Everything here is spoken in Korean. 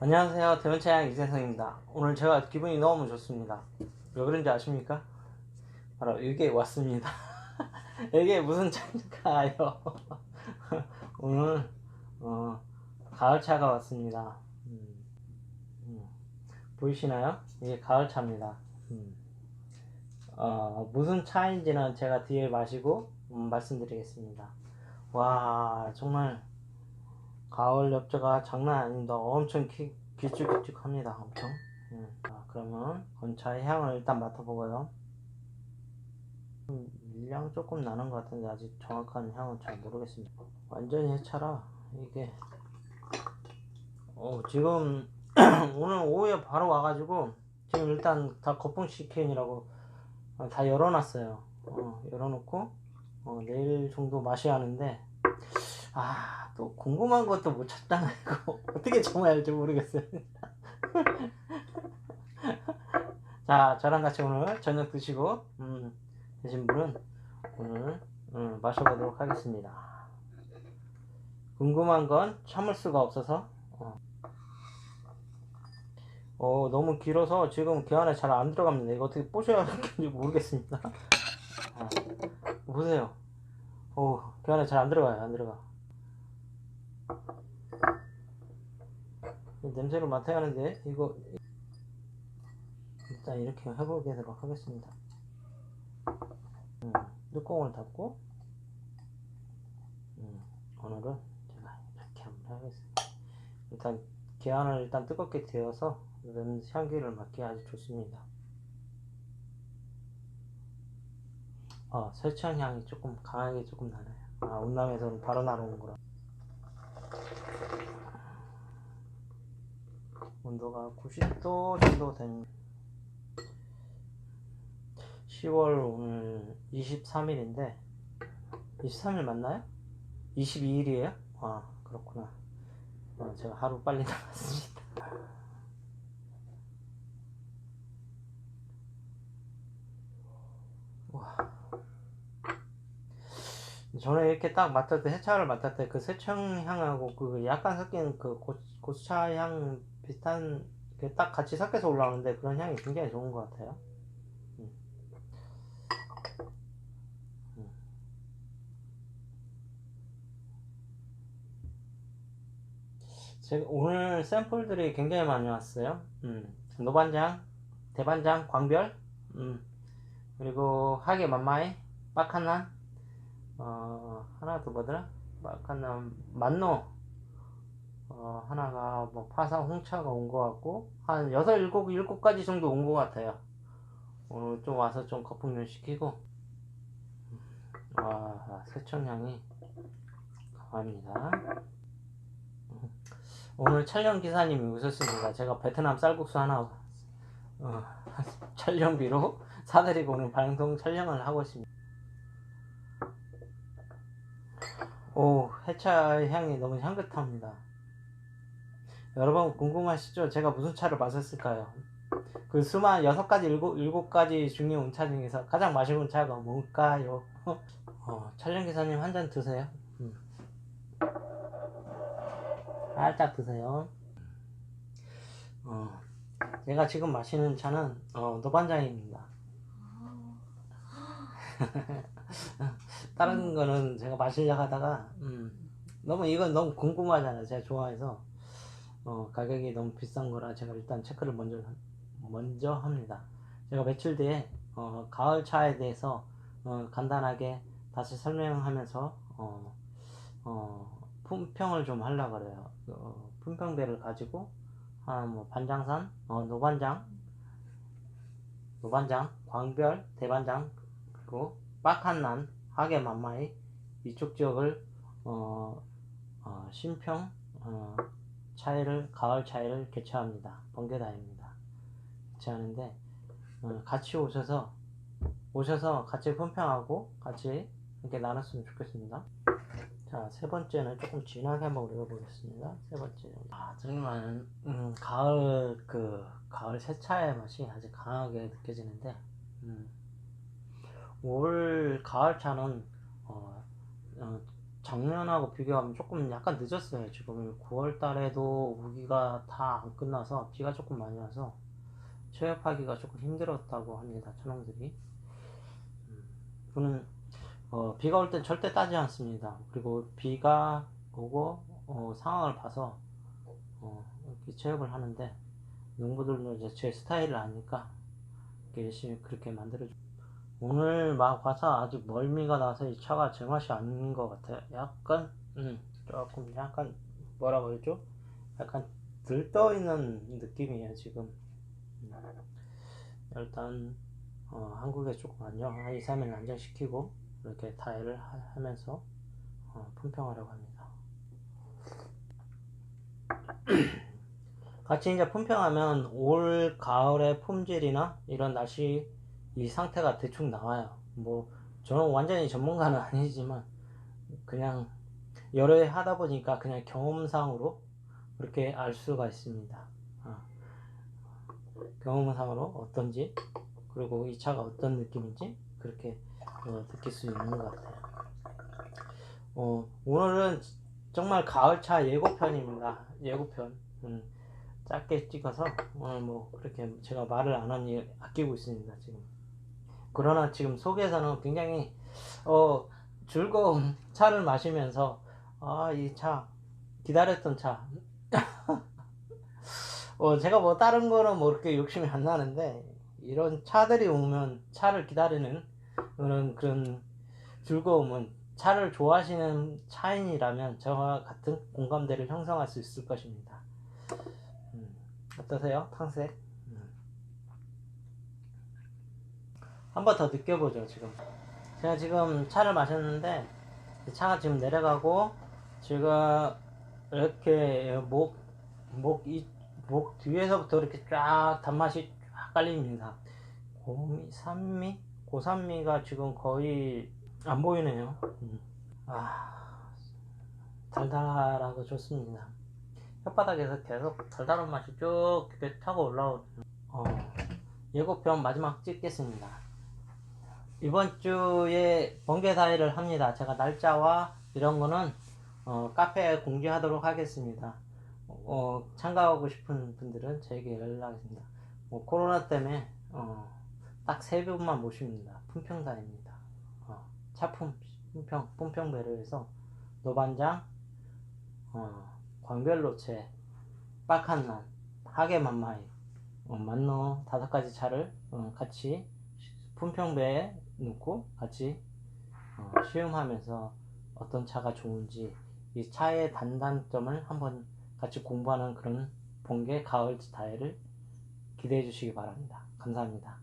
안녕하세요. 대원차양 이세성입니다. 오늘 제가 기분이 너무 좋습니다. 왜 그런지 아십니까? 바로 여기에 왔습니다. 여기에 무슨 차인가요? 오늘 어, 가을차가 왔습니다. 음, 음. 보이시나요? 이게 가을차입니다. 음. 어, 무슨 차인지는 제가 뒤에 마시고 음, 말씀드리겠습니다. 와 정말 가을 엽자가 장난 아닙니다. 엄청 기, 길쭉길쭉합니다. 엄청. 음, 자, 그러면 건차의 향을 일단 맡아보고요. 음, 밀량 조금 나는 것 같은데 아직 정확한 향은 잘 모르겠습니다. 완전히 해차라 이게 어, 지금 오늘 오후에 바로 와가지고 지금 일단 다 거품 시킨이라고 어, 다 열어놨어요. 어, 열어놓고 어, 내일 정도 마셔야 하는데 아 또 궁금한 것도 못 찾잖아요. 이거 어떻게 정해야 할지 모르겠어요. 자 저랑 같이 오늘 저녁 드시고 음, 드신 분은 오늘 음, 마셔보도록 하겠습니다. 궁금한 건 참을 수가 없어서 어, 어, 너무 길어서 지금 그 안에 잘 안 들어갑니다. 이거 어떻게 보셔야 할지 모르겠습니다. 아, 보세요. 오, 그 안에 잘 안 들어가요. 안 들어가. 냄새를 맡아야 하는데 이거 일단 이렇게 해보도록 하겠습니다. 음, 뚜껑을 닫고 음, 오늘은 제가 이렇게 한번 해보겠습니다. 일단 계란을 일단 뜨겁게 데워서 냄 향기를 맡기 아주 좋습니다. 어, 설치한 향이 조금 강하게 조금 나네요. 아, 운남에서는 바로 나오는 거라. 온도가 90도 정도 됩니다. 10월 오늘 23일인데 23일 맞나요? 22일이에요? 아 그렇구나. 어, 제가 하루 빨리 나갔습니다. 와. 저는 이렇게 딱 맡을 때 세차를 맡을 때 그 세청 향하고 그 약간 섞인 그 고, 고추차 향 비슷한 게딱 같이 섞여서 올라오는데 그런 향이 굉장히 좋은 것 같아요. 음. 음. 제가 오늘 샘플들이 굉장히 많이 왔어요. 음. 노반장, 대반장, 광별, 음. 그리고 하게 맘마이, 빠카난, 어, 하나 더 뭐더라? 빠카난, 만노, 어, 하나가 뭐 파사 홍차가 온 것 같고 한 여섯 일곱 일곱 가지 정도 온 것 같아요. 오늘 좀 와서 좀 거품을 시키고 와 세천향이 강합니다. 오늘 촬영 기사님이 웃었습니다. 제가 베트남 쌀국수 하나 어, 촬영비로 사드리고 오늘 방송 촬영을 하고 있습니다. 오 해차 향이 너무 향긋합니다. 여러분 궁금하시죠? 제가 무슨 차를 마셨을까요? 그 수많은 여섯 가지 일곱 일곱 가지 중요 온차 중에서 가장 맛있는 차가 뭘까요? 어, 촬영 기사님 한 잔 드세요. 음. 살짝 드세요. 어, 제가 지금 마시는 차는 어, 노반장입니다. 다른 거는 제가 마시려고 하다가 음, 너무 이건 너무 궁금하잖아요. 제가 좋아해서 어, 가격이 너무 비싼 거라 제가 일단 체크를 먼저 먼저 합니다. 제가 며칠 뒤에 어, 가을 차에 대해서 어, 간단하게 다시 설명하면서 어, 어, 품평을 좀 하려고 그래요. 어, 품평대를 가지고 한뭐 반장산, 어, 노반장, 노반장, 광별, 대반장 그리고 빡한난, 하계 만마이 이쪽 지역을 어, 어, 신평 어, 차이를 가을 차이를 개최합니다. 번개다입니다. 개최하는데 어, 같이 오셔서 오셔서 같이 품평하고 같이 이렇게 나눴으면 좋겠습니다. 자, 세 번째는 조금 진하게 한번 읽어보겠습니다. 세 번째. 아, 정말, 음, 가을, 그, 가을 새차의 맛이 아주 강하게 느껴지는데, 음, 올 가을 차는, 어, 어, 작년하고 비교하면 조금 약간 늦었어요. 지금 9월 달에도 우기가 다 안 끝나서 비가 조금 많이 와서 체업하기가 조금 힘들었다고 합니다. 천원들이. 음, 저는 어, 비가 올 땐 절대 따지 않습니다. 그리고 비가 오고 어, 상황을 봐서 어, 이렇게 체업을 하는데 농부들도 이제 제 스타일을 아니까 열심히 그렇게 만들어줘. 오늘 막 와서 아주 멀미가 나서 이 차가 제 맛이 아닌 것 같아요. 약간, 음, 조금 약간 뭐라 그러죠? 약간 들떠 있는 느낌이에요 지금. 음, 일단 어, 한국에 조금 안녕, 한 2, 3일 안정시키고 이렇게 타일을 하- 하면서 어, 품평하려고 합니다. 같이 이제 품평하면 올 가을의 품질이나 이런 날씨 이 상태가 대충 나와요. 뭐 저는 완전히 전문가는 아니지만 그냥 여러 해 하다 보니까 그냥 경험상으로 그렇게 알 수가 있습니다. 어. 경험상으로 어떤지 그리고 이 차가 어떤 느낌인지 그렇게 어, 느낄 수 있는 것 같아요. 어, 오늘은 정말 가을차 예고편입니다. 예고편. 음, 짧게 찍어서 오늘 뭐 그렇게 제가 말을 안 하니 아끼고 있습니다 지금. 그러나 지금 속에서는 굉장히 어, 즐거운 차를 마시면서 아 이 차 기다렸던 차. 어, 제가 뭐 다른 거는 뭐 이렇게 욕심이 안 나는데 이런 차들이 오면 차를 기다리는 그런 그런 즐거움은 차를 좋아하시는 차인이라면 저와 같은 공감대를 형성할 수 있을 것입니다. 음, 어떠세요? 탕색? 음. 한번 더 느껴보죠, 지금. 제가 지금 차를 마셨는데, 이 차가 지금 내려가고, 지금 이렇게 목, 목, 이, 목 뒤에서부터 이렇게 쫙 단맛이 쫙 깔립니다. 고미, 산미? 고산미가 지금 거의 안 보이네요. 음. 아, 달달하고 좋습니다. 혓바닥에서 계속 달달한 맛이 쭉 이렇게 타고 올라오는 어, 예고편 마지막 찍겠습니다. 이번 주에 번개 사회를 합니다. 제가 날짜와 이런 거는 어, 카페에 공지하도록 하겠습니다. 어, 참가하고 싶은 분들은 저에게 연락하겠습니다. 뭐, 코로나 때문에 어, 딱 세 분만 모십니다. 품평사입니다. 어, 차품 품평 품평배를 해서 노반장 어, 광별로체, 빡한난, 하게만마이, 어, 만노 다섯 가지 차를 어, 같이 품평배에 넣고 같이 어, 시음하면서 어떤 차가 좋은지 이 차의 단단점을 한번 같이 공부하는 그런 본게 가을 스타일을 기대해 주시기 바랍니다. 감사합니다.